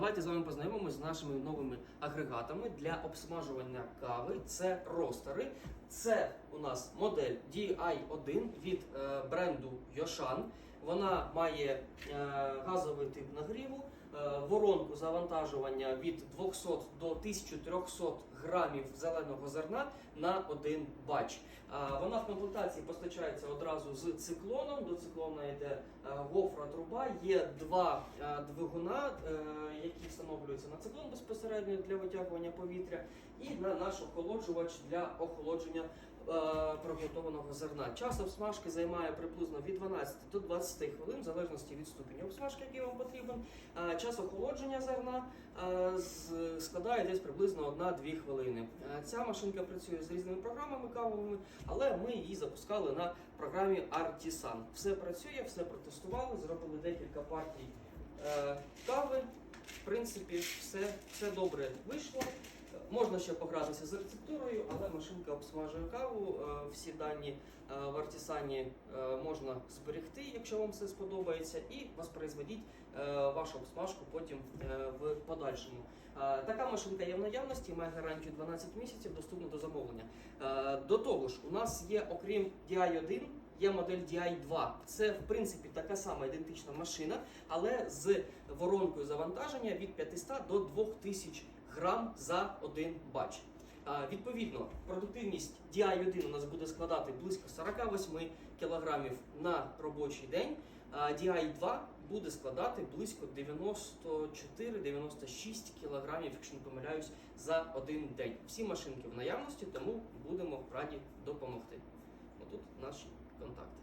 Давайте з вами познайомимося з нашими новими агрегатами для обсмажування кави. Це ростери. Це у нас модель DI1 від е, бренду Yoshan. Вона має е, газовий тип нагріву, е, воронку завантажування від 200 до 1300 грамів зеленого зерна на один бач. Вона в комплектації постачається одразу з циклоном. До циклона йде е, гофра труба. Є два е, двигуна, е, які встановлюються на циклон безпосередньо для витягування повітря, і на наш охолоджувач для охолодження е, приготованого зерна. Час обсмажки займає приблизно від 12 до 20 хвилин, в залежності від ступеня обсмажки, який вам потрібен. Е, Час охолодження зерна е, складає десь приблизно 1-2 хвилини. Е, Ця машинка працює з різними програмами кавовими, але ми її запускали на програмі Artisan. Все працює, все протестували, зробили декілька партій е, кави. В принципі, все, все добре вийшло. Можна ще погратися з рецептурою, але машинка обсмажує каву. Е, Всі дані е, в Артісані е, можна зберегти, якщо вам все сподобається, і воспроизводіть вашу обсмажку потім в подальшому. Така машинка є в наявності, має гарантію 12 місяців, доступна до замовлення. До того ж, у нас є, окрім DI1, є модель DI2. Це в принципі така сама ідентична машина, але з воронкою завантаження від 500 до 2000 грам за один бач. Відповідно, продуктивність DI1 у нас буде складати близько 48 кг на робочий день. А DI2 буде складати близько 94-96 кг, якщо не помиляюсь, за один день. Всі машинки в наявності, тому будемо раді допомогти. Отут наші контакти.